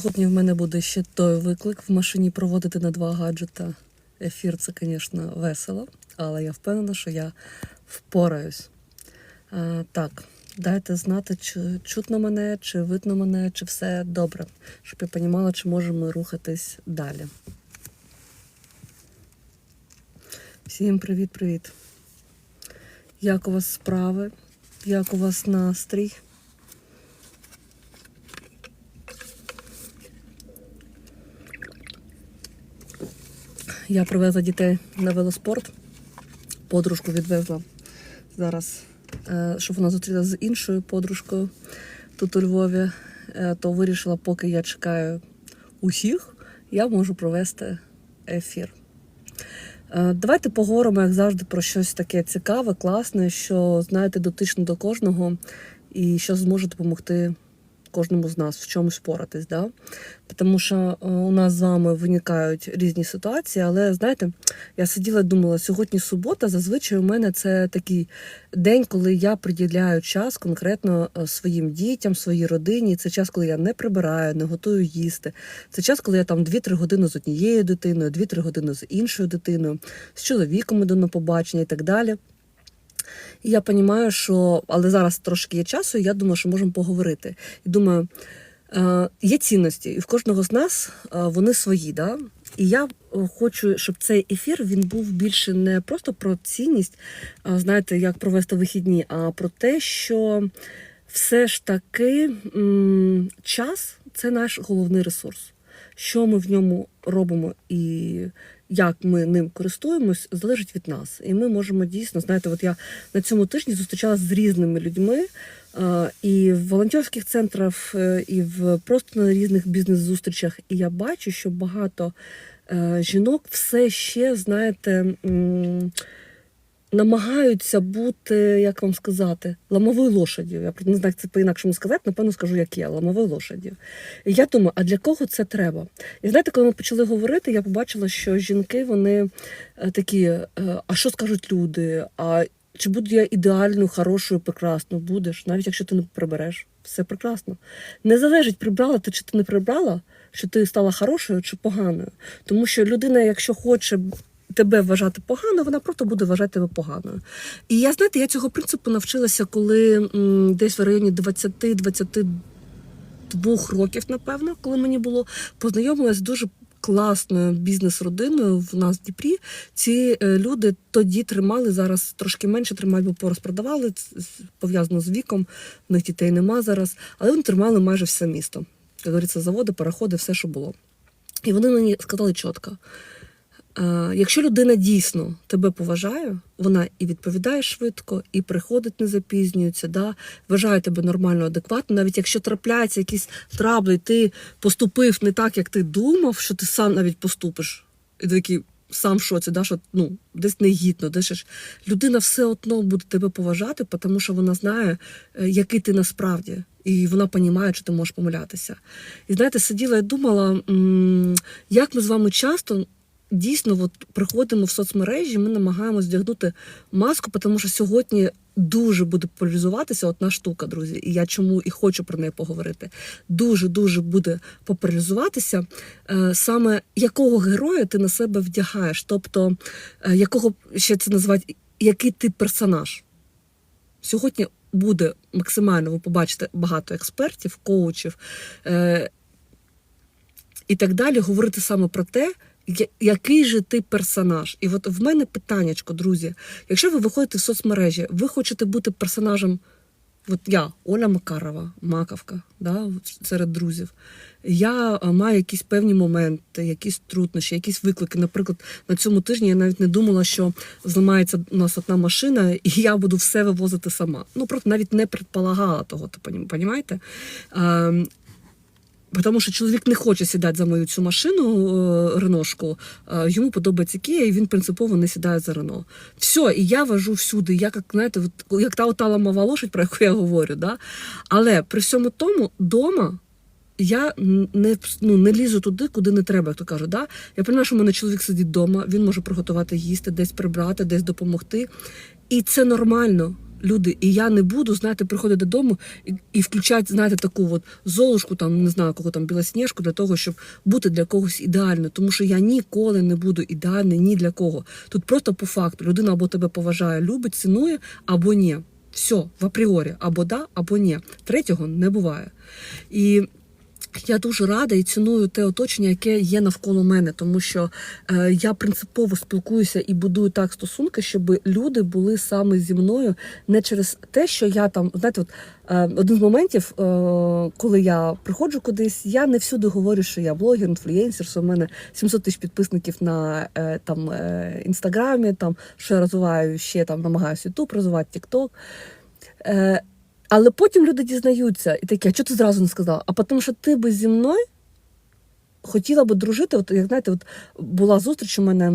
Сьогодні в мене буде ще той виклик в машині проводити на два гаджета. Ефір це, звісно, весело, але я впевнена, що я впораюсь. А, так, дайте знати, чи чутно мене, чи видно мене, чи все добре, щоб я розуміла, чи можемо рухатись далі. Всім привіт-привіт. Як у вас справи? Як у вас настрій? Я привезла дітей на велоспорт. Подружку відвезла зараз, е, щоб вона зустрілася з іншою подружкою тут у Львові. Е, То вирішила, поки я чекаю усіх, я можу провести ефір. Е, Давайте поговоримо, як завжди, про щось таке цікаве, класне, що знаєте, дотично до кожного, і що зможе допомогти кожному з нас в чомусь впоратись. Да? Тому що е, у нас з вами виникають різні ситуації, але знаєте, я сиділа і думала, сьогодні субота, зазвичай у мене це такий день, коли я приділяю час конкретно е, своїм дітям, своїй родині. Це час, коли я не прибираю, не готую їсти. Це час, коли я там 2-3 години з однією дитиною, 2-3 години з іншою дитиною, з чоловіком іду на побачення і так далі. І я розумію, що але зараз трошки є часу, і я думаю, що можемо поговорити. І думаю, е, є цінності, і в кожного з нас е, вони свої. Да? І я е, хочу, щоб цей ефір він був більше не просто про цінність, знаєте, як провести вихідні, а про те, що все ж таки час це наш головний ресурс. Що ми в ньому робимо і як ми ним користуємось, залежить від нас. І ми можемо дійсно, знаєте, от я на цьому тижні зустрічалася з різними людьми. І в волонтерських центрах, е, і в просто на різних бізнес-зустрічах. І я бачу, що багато е, жінок все ще, знаєте, намагаються бути, як вам сказати, ламовою лошаддю. Я не знаю, як це по-інакшому сказати, напевно, скажу, як є, ламовою лошаддю. І я думаю, а для кого це треба? І знаєте, коли ми почали говорити, я побачила, що жінки вони е, такі, е, а що скажуть люди? А чи буду я ідеальною, хорошою, прекрасною? Будеш, навіть якщо ти не прибереш, все прекрасно. Не залежить, прибрала ти чи ти не прибрала, що ти стала хорошою чи поганою. Тому що людина, якщо хоче тебе вважати погано, вона просто буде вважати тебе поганою. І я знаєте, я цього принципу навчилася, коли м, десь в районі 20-22 років, напевно, коли мені було познайомилась з дуже. Класною бізнес-родиною в нас в Дніпрі ці е, люди тоді тримали зараз трошки менше тримають, бо порозпродавали пов'язано з віком. В них дітей нема зараз, але вони тримали майже все місто. Як говориться, заводи, пароходи, все, що було. І вони мені сказали чітко: Якщо людина дійсно тебе поважає, вона і відповідає швидко, і приходить, не запізнюється, да, вважає тебе нормально, адекватно, навіть якщо трапляються якісь трабли, ти поступив не так, як ти думав, що ти сам навіть поступиш, і ти такий сам в шоці, да, що ну, десь негідно, десь ж людина все одно буде тебе поважати, тому що вона знає, е, який ти насправді. І вона розуміє, що ти можеш помилятися. І знаєте, сиділа і думала, як ми з вами часто дійсно от, приходимо в соцмережі, ми намагаємося вдягнути маску, тому що сьогодні дуже буде популяризуватися одна штука, друзі. І я чому і хочу про неї поговорити. Дуже дуже буде популяризуватися е, саме якого героя ти на себе вдягаєш, тобто е, якого ще це називають, який ти персонаж. Сьогодні буде максимально, ви побачите багато експертів, коучів е, і так далі, говорити саме про те, який же ти персонаж. І от в мене питаннячко, друзі. Якщо ви виходите в соцмережі, ви хочете бути персонажем. От я, Оля Макарова, Маковка, да, серед друзів. Я маю якісь певні моменти, якісь труднощі, якісь виклики. Наприклад, на цьому тижні я навіть не думала, що зламається у нас одна машина, і я буду все вивозити сама. Ну, просто навіть не предполагала того, то понімаєте? Тому що чоловік не хоче сідати за мою цю машину е, реношку. е, Йому подобається Кія, і він принципово не сідає за Рено. Все, і я вожу всюди. Я як знаєте, от, як та ота ламова лошадь, про яку я говорю. Да? Але при всьому тому дома. Я не ну, не лізу туди, куди не треба, як то кажуть. Да? Я розумію, що в мене чоловік сидить вдома, він може приготувати їсти, десь прибрати, десь допомогти. І це нормально. Люди, і я не буду, знаєте, приходити додому і, і включати, знаєте, таку от золушку, там не знаю, кого там білосніжку для того, щоб бути для когось ідеальною. Тому що я ніколи не буду ідеальний ні для кого. Тут просто по факту людина або тебе поважає, любить, цінує, або ні. Все, в апріорі, або да, або ні. Третього не буває. І я дуже рада і ціную те оточення, яке є навколо мене, тому що е, я принципово спілкуюся і будую так стосунки, щоб люди були саме зі мною не через те, що я там, знаєте, от е, один з моментів, е, коли я приходжу кудись, я не всюди говорю, що я блогер, інфлюєнсер, що в мене 700 тисяч підписників на е, там е, інстаграмі, там що я розвиваю ще там, намагаюся Ютуб розвивати, Тікток. Але потім люди дізнаються і такі, а чого ти зразу не сказала? А тому що ти би зі мною хотіла би дружити. От, як знаєте, от була зустріч у мене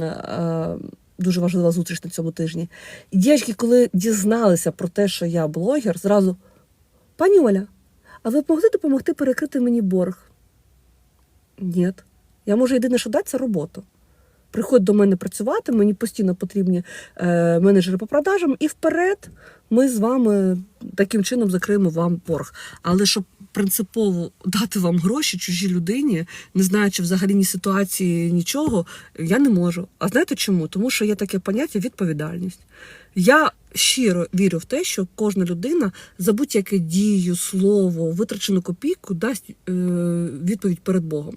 е, дуже важлива зустріч на цьому тижні. І дівчатки, коли дізналися про те, що я блогер, зразу пані Оля, а ви б могли допомогти перекрити мені борг? Ні. Я можу єдине, що дати, це роботу. Приходь до мене працювати, мені постійно потрібні е, менеджери по продажам, і вперед ми з вами таким чином закриємо вам борг. Але щоб принципово дати вам гроші чужій людині, не знаючи взагалі ні ситуації, нічого, я не можу. А знаєте чому? Тому що є таке поняття відповідальність. Я щиро вірю в те, що кожна людина за будь-яке дію, слово, витрачену копійку дасть е, відповідь перед Богом.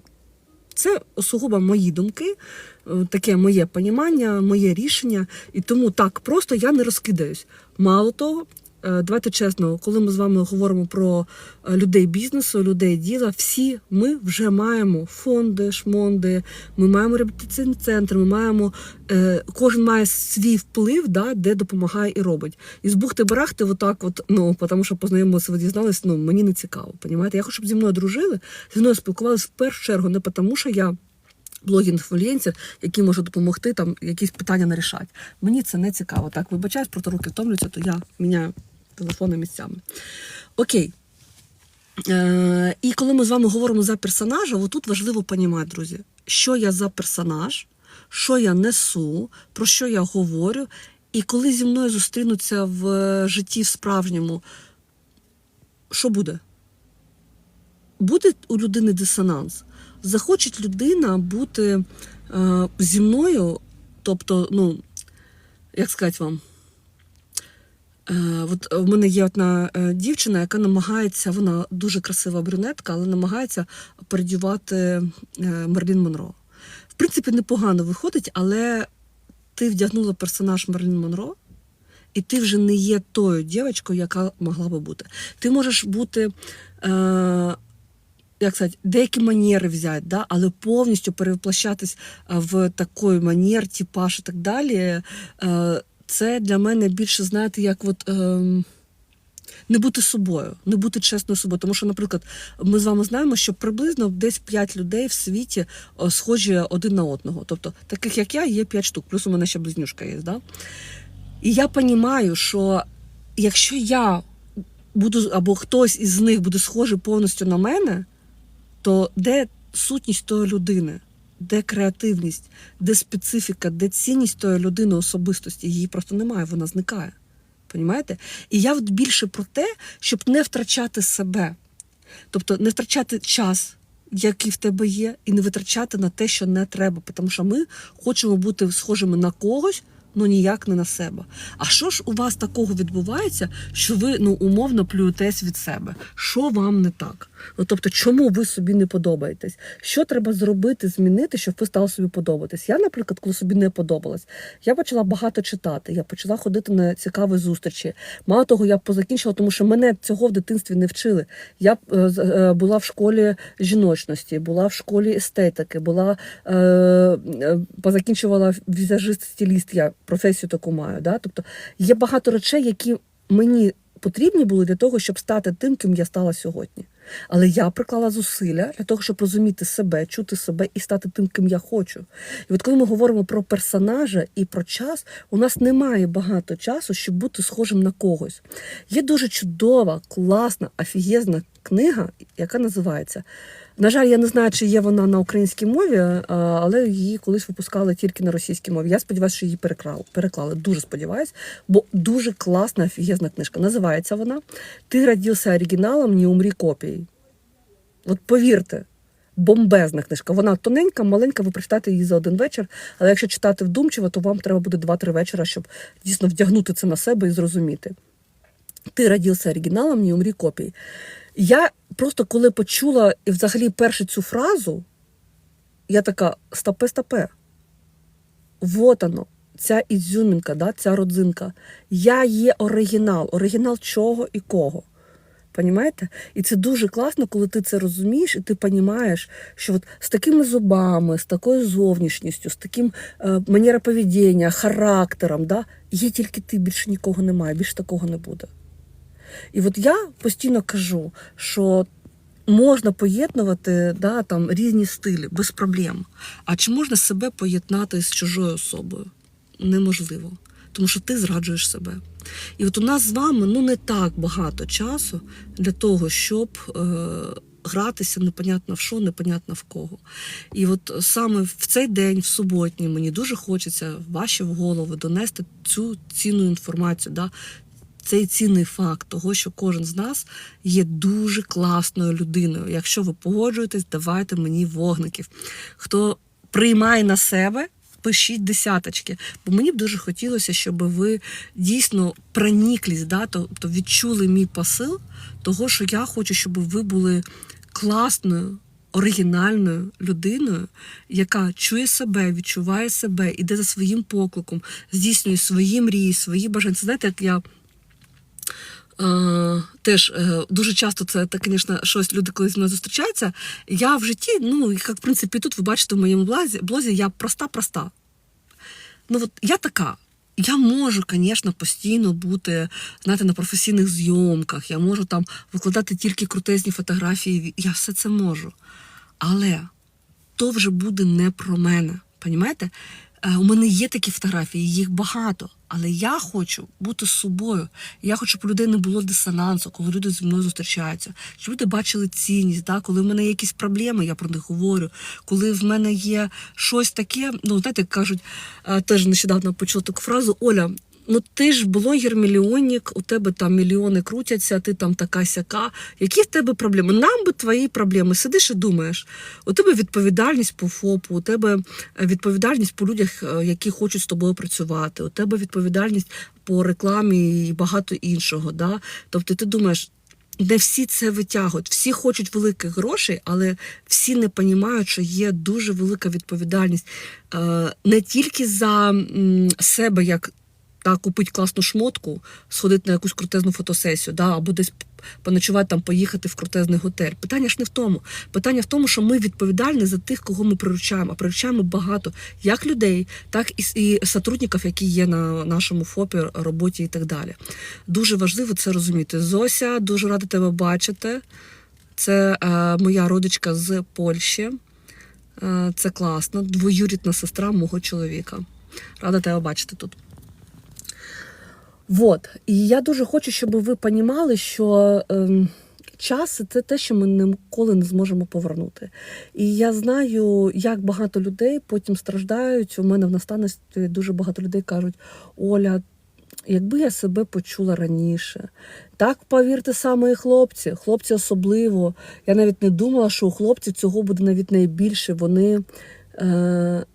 Це сугубо мої думки, е, таке моє понімання, моє рішення. І тому так просто я не розкидаюсь. Мало того, давайте чесно, коли ми з вами говоримо про е, людей бізнесу, людей діла, всі ми вже маємо фонди, шмонди, ми маємо реабілітаційний центр, ми маємо е, кожен має свій вплив, да, де допомагає і робить. І з бухти барахти, отак, от, ну тому що познайомилися, ви дізнались, ну мені не цікаво. Понімаєте? Я хочу, щоб зі мною дружили, зі мною спілкувалися в першу чергу, не тому, що я блогінг-інфлюєнсер, який може допомогти там якісь питання нарішати. Мені це не цікаво. Так, вибачаюсь, просто руки втомлюються, то я міняю телефони місцями. Окей. Е, і коли ми з вами говоримо за персонажа, отут важливо понімати, друзі, що я за персонаж, що я несу, про що я говорю. І коли зі мною зустрінуться в житті в справжньому, що буде? Буде у людини дисонанс. Захоче людина бути е, зі мною, тобто, ну, як сказати вам, е, от в мене є одна е, дівчина, яка намагається, вона дуже красива брюнетка, але намагається передівати е, Мерлін Монро. В принципі, непогано виходить, але ти вдягнула персонаж Мерлін Монро, і ти вже не є тою дівчинкою, яка могла би бути. Ти можеш бути. Е, як сказати, деякі манери взяти, да, але повністю перевоплощатись в такий манер, типаж і так далі. Е, Це для мене більше, знаєте, як от. ем, Не бути собою, не бути чесною собою. Тому що, наприклад, ми з вами знаємо, що приблизно десь 5 людей в світі схожі один на одного. Тобто, таких як я, є 5 штук, плюс у мене ще близнюшка є. Да? І я розумію, що якщо я буду, або хтось із них буде схожий повністю на мене, то де сутність тої людини, де креативність, де специфіка, де цінність тої людини особистості, її просто немає, вона зникає. Понімаєте? І я от більше про те, щоб не втрачати себе, тобто не втрачати час, який в тебе є, і не витрачати на те, що не треба. Тому що ми хочемо бути схожими на когось. Ну ніяк не на себе. А що ж у вас такого відбувається, що ви ну умовно плюєтесь від себе? Що вам не так? Ну тобто, чому ви собі не подобаєтесь? Що треба зробити, змінити, щоб ви стали собі подобатись? Я, наприклад, коли собі не подобалась, я почала багато читати. Я почала ходити на цікаві зустрічі. Мало того, я позакінчила, тому що мене цього в дитинстві не вчили. Я е, е, була в школі жіночності, була в школі естетики, була е, е, позакінчувала візажист-стиліст. Я професію таку маю. Да? Тобто є багато речей, які мені потрібні були для того, щоб стати тим, ким я стала сьогодні. Але я приклала зусилля для того, щоб розуміти себе, чути себе і стати тим, ким я хочу. І от коли ми говоримо про персонажа і про час, у нас немає багато часу, щоб бути схожим на когось. Є дуже чудова, класна, офігезна книга, яка називається На жаль, я не знаю, чи є вона на українській мові, але її колись випускали тільки на російській мові. Я сподіваюся, що її переклали. переклали. Дуже сподіваюся, бо дуже класна, офігезна книжка. Називається вона Ти родився оригіналом, не умрі копією. От повірте, бомбезна книжка. Вона тоненька, маленька, ви прочитаєте її за один вечір. Але якщо читати вдумчиво, то вам треба буде 2-3 вечора, щоб дійсно вдягнути це на себе і зрозуміти. Ти родився оригіналом, не умрі копією. Я просто коли почула і взагалі першу цю фразу, я така: стопе, стопе. Вот оно, ця ізюмінка, да, ця родзинка. Я є оригінал. Оригінал чого і кого. Понімаєте? І це дуже класно, коли ти це розумієш, і ти розумієш, що от з такими зубами, з такою зовнішністю, з таким е, манера поведіння, характером, да, є тільки ти, більше нікого немає, більше такого не буде. І от я постійно кажу, що можна поєднувати да, там, різні стилі без проблем. А чи можна себе поєднати з чужою особою? Неможливо. Тому що ти зраджуєш себе. І от у нас з вами ну не так багато часу для того, щоб е, гратися непонятно в що, непонятно в кого. І от саме в цей день, в суботній, мені дуже хочеться ваші в голови донести цю цінну інформацію. Да? Цей цінний факт того, що кожен з нас є дуже класною людиною. Якщо ви погоджуєтесь, давайте мені вогників. Хто приймає на себе, пишіть десяточки. Бо мені б дуже хотілося, щоб ви дійсно проніклись, да, тобто відчули мій посил того, що я хочу, щоб ви були класною. Оригінальною людиною, яка чує себе, відчуває себе, іде за своїм покликом, здійснює свої мрії, свої бажання. Це знаєте, як я теж е, дуже часто це, звісно, щось люди коли зі мною зустрічаються. Я в житті, ну, як в принципі, тут ви бачите в моєму блозі, блозі я проста-проста. Ну, от я така. Я можу, звісно, постійно бути знаєте, на професійних зйомках, я можу там викладати тільки крутезні фотографії, я все це можу. Але то вже буде не про мене. Понімаєте? Е, У мене є такі фотографії, їх багато. Але я хочу бути з собою. Я хочу, щоб у людей не було дисонансу, коли люди зі мною зустрічаються. Щоб люди бачили цінність, да? коли в мене є якісь проблеми, я про них говорю. Коли в мене є щось таке, ну знаєте, кажуть, е, теж нещодавно почула таку фразу Оля. Ну ти ж блогер-мільйонник, у тебе там мільйони крутяться, ти там така сяка. Які в тебе проблеми? Нам би твої проблеми. Сидиш і думаєш. У тебе відповідальність по ФОПу, у тебе е, відповідальність по людях, е, які хочуть з тобою працювати, у тебе відповідальність по рекламі і багато іншого. Да? Тобто ти думаєш. Не всі це витягують, всі хочуть великих грошей, але всі не розуміють, що є дуже велика відповідальність е, не тільки за себе, як та купити класну шмотку, сходити на якусь крутезну фотосесію, да, або десь поночувати там, поїхати в крутезний готель. Питання ж не в тому. Питання в тому, що ми відповідальні за тих, кого ми приручаємо. А приручаємо багато як людей, так і, і сотрудників, які є на нашому ФОПі, роботі і так далі. Дуже важливо це розуміти. Зося, дуже рада тебе бачити. Це е, моя родичка з Польщі. Е, це класно. Двоюрідна сестра мого чоловіка. Рада тебе бачити тут. Вот. І я дуже хочу, щоб ви розуміли, що ем, час це те, що ми ніколи не зможемо повернути. І я знаю, як багато людей потім страждають. У мене в наставництві дуже багато людей кажуть: Оля, якби я себе почула раніше. Так, повірте, саме і хлопці, хлопці особливо. Я навіть не думала, що у хлопців цього буде навіть найбільше. Вони е,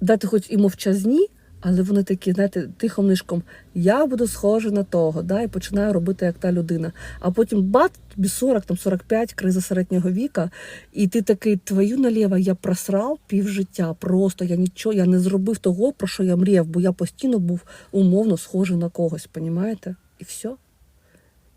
дати хоч і мовчазні, але вони такі, знаєте, тихом нишком, я буду схожа на того, да, і починаю робити як та людина. А потім бац, тобі 40, там 45, криза середнього віка, і ти такий, твою наліво, я просрав півжиття. Просто я нічого, я не зробив того, про що я мріяв, бо я постійно був умовно схожий на когось, понімаєте? І все.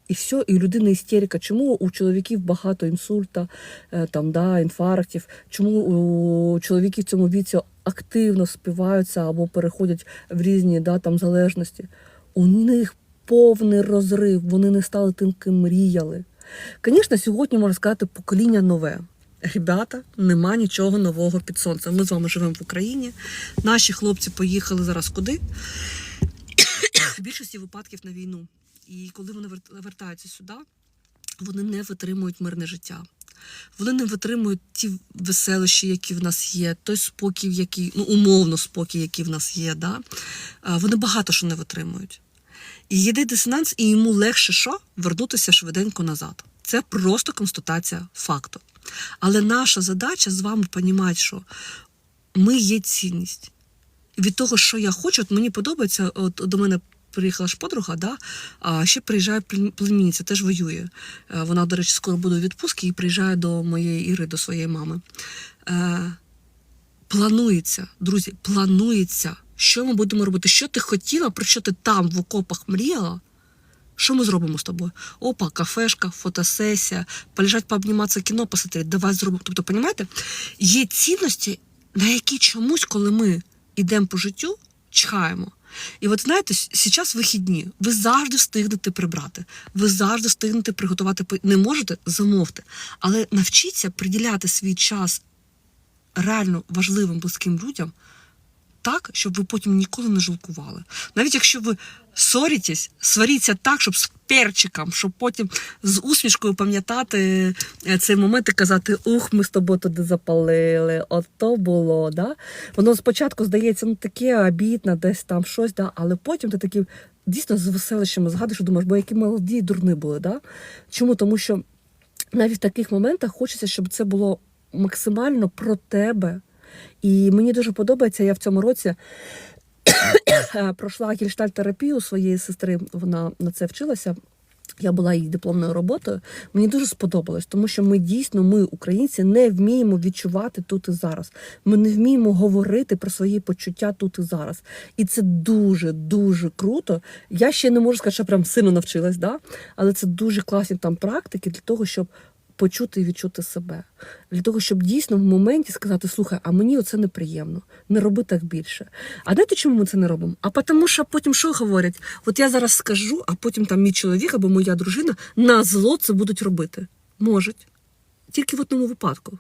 І все, і у людини істерика. Чому у чоловіків багато інсульта, е, там, да, інфарктів? Чому у чоловіків в цьому віці активно співаються або переходять в різні да, там, залежності? У них повний розрив, вони не стали тим, ким мріяли. Звісно, сьогодні можна сказати покоління нове. Ребята, нема нічого нового під сонцем. Ми з вами живемо в Україні. Наші хлопці поїхали зараз куди? В більшості випадків на війну. І коли вони вер- вертаються сюди, вони не витримують мирне життя. Вони не витримують ті веселощі, які в нас є, той спокій, який, ну, умовно спокій, який в нас є. Да? Вони багато що не витримують. І їде дисонанс, і йому легше що вернутися швиденько назад. Це просто констатація факту. Але наша задача з вами понімати, що ми є цінність. Від того, що я хочу, от мені подобається, от до мене приїхала ж подруга, да? а ще приїжджає племінниця, теж воює. Е, Вона, до речі, скоро буде у відпустці і приїжджає до моєї Іри, до своєї мами. Е, планується, друзі, планується, що ми будемо робити. Що ти хотіла, про що ти там в окопах мріяла? Що ми зробимо з тобою? Опа, кафешка, фотосесія, полежать, пообніматися, кіно посмотреть, давай зробимо. Тобто, розумієте, є цінності, на які чомусь, коли ми йдемо по життю, чхаємо. І от знаєте, зараз вихідні, ви завжди встигнете прибрати, ви завжди встигнете приготувати. Не можете замовте. Але навчіться приділяти свій час реально важливим близьким людям так, щоб ви потім ніколи не жалкували. Навіть якщо ви ссоритесь, сваріться так, щоб з перчиком, щоб потім з усмішкою пам'ятати е, цей момент і казати: Ух, ми з тобою туди запалили, ото було. Да? Воно спочатку здається, ну таке обідне, десь там щось, да? але потім ти такий дійсно з веселищами згадуєш думаєш, бо які молоді і дурни були. Да? Чому? Тому що навіть в таких моментах хочеться, щоб це було максимально про тебе. І мені дуже подобається, я в цьому році пройшла гельштальт-терапію своєї сестри, вона на це вчилася. Я була її дипломною роботою. Мені дуже сподобалось, тому що ми дійсно, ми, українці, не вміємо відчувати тут і зараз. Ми не вміємо говорити про свої почуття тут і зараз. І це дуже дуже круто. Я ще не можу сказати, що прям сильно навчилась, да? але це дуже класні там практики для того, щоб почути і відчути себе. Для того, щоб дійсно в моменті сказати: слухай, а мені оце неприємно, не роби так більше. А знаєте, чому ми це не робимо? А тому, що потім що говорять? От я зараз скажу, а потім там мій чоловік або моя дружина на зло це будуть робити. Можуть. Тільки в одному випадку.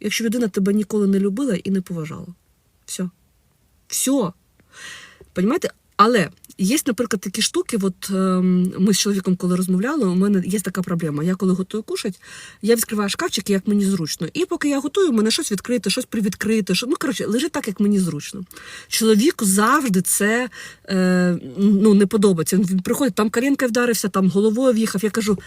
Якщо людина тебе ніколи не любила і не поважала. Все. Все. Понімаєте? Але є, наприклад, такі штуки. От ем, ми з чоловіком, коли розмовляли, у мене є така проблема. Я коли готую кушати, я відкриваю шкафчик, як мені зручно. І поки я готую, у мене щось відкрите, щось привідкрите. Що, ну, коротше, лежить так, як мені зручно. Чоловіку завжди це е, ну, не подобається. Він приходить, там Карінка вдарився, там головою в'їхав. Я кажу.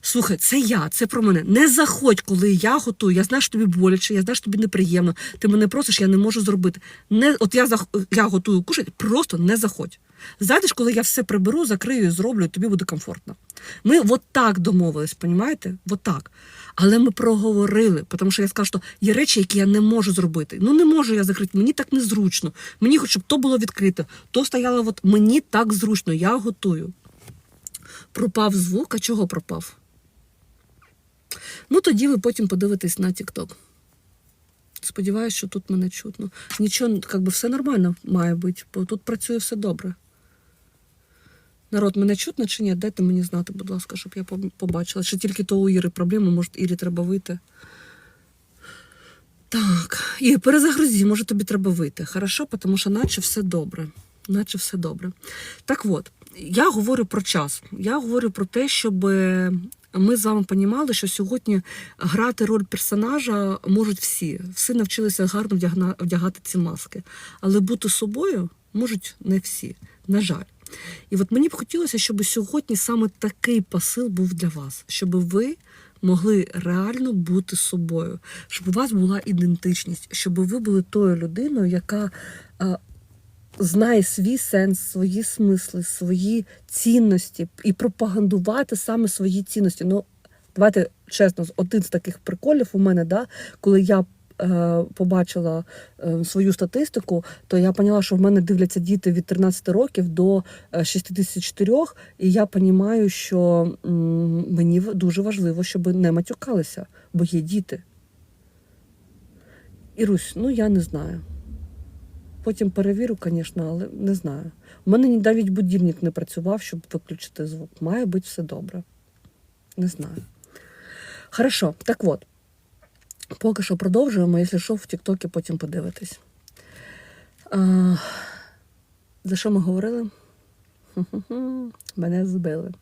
Слухай, це я, це про мене. Не заходь, коли я готую. Я знаю, що тобі боляче, я знаю, що тобі неприємно. Ти мене просиш, я не можу зробити. Не, от я зах- я готую кушати, просто не заходь. Зайдеш, коли я все приберу, закрию і зроблю, і тобі буде комфортно. Ми от так домовились, понімаєте? От так. Але ми проговорили, тому що я скажу, що є речі, які я не можу зробити. Ну не можу я закрити, мені так незручно. Мені хоч щоб то було відкрито, то стояло, от мені так зручно, я готую. Пропав звук, а чого пропав? Ну, тоді ви потім подивитесь на TikTok. Сподіваюсь, що тут мене чутно. Нічого, як би все нормально має бути, бо тут працює все добре. Народ, мене чутно чи ні? Дайте мені знати, будь ласка, щоб я побачила. Чи тільки то у Іри проблема, може, Ірі треба вийти. Так, і перезагрузі, може тобі треба вийти. Хорошо, тому що наче все добре. Наче все добре. Так от, я говорю про час. Я говорю про те, щоб ми з вами понімали, що сьогодні грати роль персонажа можуть всі. Всі навчилися гарно вдягати ці маски. Але бути собою можуть не всі. На жаль. І от мені б хотілося, щоб сьогодні саме такий посил був для вас, щоб ви могли реально бути собою, щоб у вас була ідентичність, щоб ви були тою людиною, яка е, знає свій сенс, свої смисли, свої цінності і пропагандувати саме свої цінності. Ну, давайте чесно, один з таких приколів у мене, да, коли я побачила е, свою статистику, то я поняла, що в мене дивляться діти від 13 років до е, 64, і я розумію, що мені дуже важливо, щоб не матюкалися, бо є діти. Ірусь, ну я не знаю. Потім перевірю, звісно, але не знаю. У мене навіть будильник не працював, щоб виключити звук. Має бути все добре. Не знаю. Хорошо, так от. Поки що продовжуємо, якщо що, в Тіктокі потім подивитись. А, за що ми говорили? Мене збили.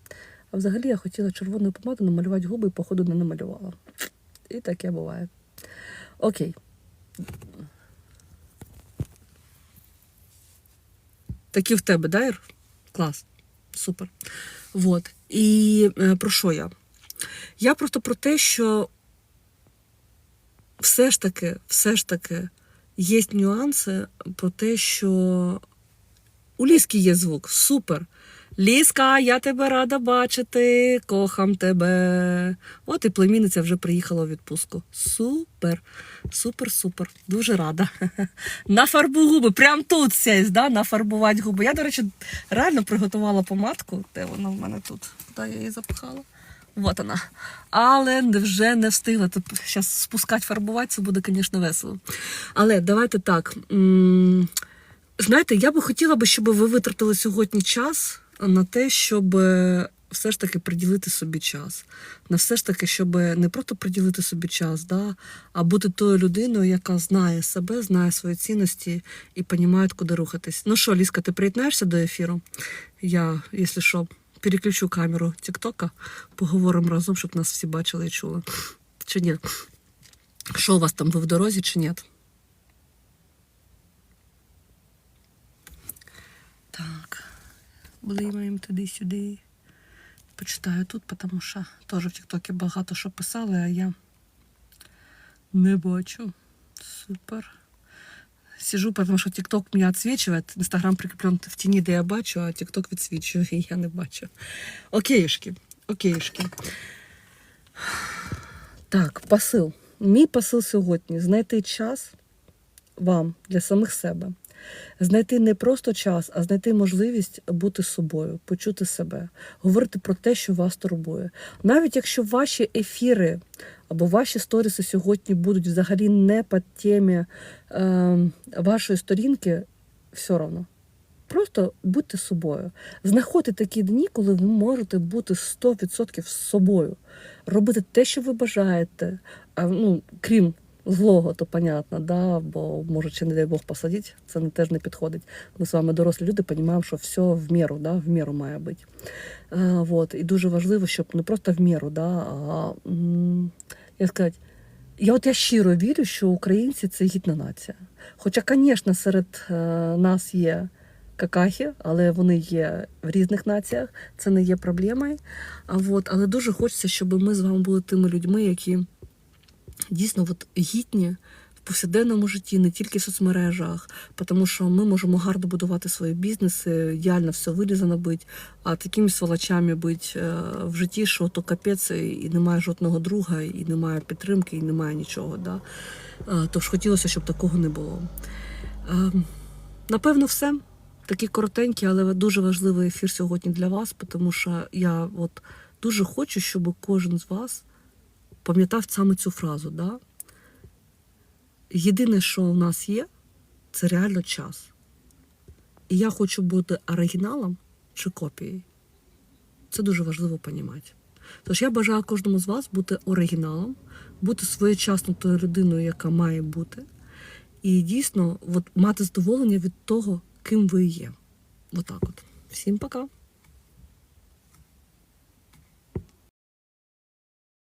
А взагалі я хотіла червоною помадою намалювати губи і, походу, не намалювала. І таке буває. Окей. Такі в тебе, да, Ір? Клас. Супер. Вот. І е, про що я? Я просто про те, що все ж таки, все ж таки, є нюанси про те, що у Ліски є звук. Супер. Ліска, я тебе рада бачити, кохам тебе. От і племінниця вже приїхала у відпустку. Супер, супер, супер. Дуже рада. Нафарбу губи, прям тут сядь, да? нафарбувати губи. Я, до речі, реально приготувала помадку. Де вона в мене тут? Куди я її запхала? Вот вона. Але вже не встигла. Тут зараз спускати, фарбувати, це буде, звісно, весело. Але давайте так. Знаєте, я би хотіла би, щоб ви витратили сьогодні час на те, щоб е, все ж таки приділити собі час. На все ж таки, щоб не просто приділити собі час, да, а бути тою людиною, яка знає себе, знає свої цінності і розуміє, куди рухатись. Ну що, Ліска, ти приєднаєшся до ефіру? Я, якщо що, переключу камеру Тіктока, поговоримо разом, щоб нас всі бачили і чули. Чи ні? Що у вас там, ви в дорозі чи ні? Так, блимаємо туди-сюди. Почитаю тут, тому що теж в Тіктокі багато що писали, а я не бачу. Супер. Сижу, потому что ТикТок меня отсвечивает. Инстаграм прикреплен в тени, де я бачу, а ТикТок відсвічує, і я не бачу. Окейшки, окейшки. Так, посил. Мій посил сьогодні знайти час вам для самих себе. Знайти не просто час, а знайти можливість бути собою, почути себе, говорити про те, що вас турбує. Навіть якщо ваші ефіри або ваші сторіси сьогодні будуть взагалі не по темі е, вашої сторінки, все одно. Просто будьте собою. Знаходьте такі дні, коли ви можете бути 100% з собою, робити те, що ви бажаєте, ну, крім злого, то понятно, да, бо може, чи не дай Бог посадити, це теж не підходить. Ми з вами дорослі люди розуміємо, що все в міру, да, в міру має бути. А, вот. І дуже важливо, щоб не просто в міру, да, а як сказати, я от я щиро вірю, що українці це гідна нація. Хоча, звісно, серед е, нас є какахи, але вони є в різних націях, це не є проблемою. А от, але дуже хочеться, щоб ми з вами були тими людьми, які дійсно от, гідні в повсякденному житті, не тільки в соцмережах, тому що ми можемо гарно будувати свої бізнеси, ідеально все вирізано бути, а такими сволочами бути е, в житті, що то капець, і немає жодного друга, і немає підтримки, і немає нічого. Да? Е, Тож хотілося, щоб такого не було. Е, Напевно, все. Такий коротенький, але дуже важливий ефір сьогодні для вас, тому що я от дуже хочу, щоб кожен з вас пам'ятав саме цю фразу. Да? Єдине, що у нас є, це реально час. І я хочу бути оригіналом чи копією. Це дуже важливо розуміти. Тож я бажаю кожному з вас бути оригіналом, бути своєчасно тою людиною, яка має бути, і дійсно от, мати задоволення від того, ким ви є. Отак от. Всім пока!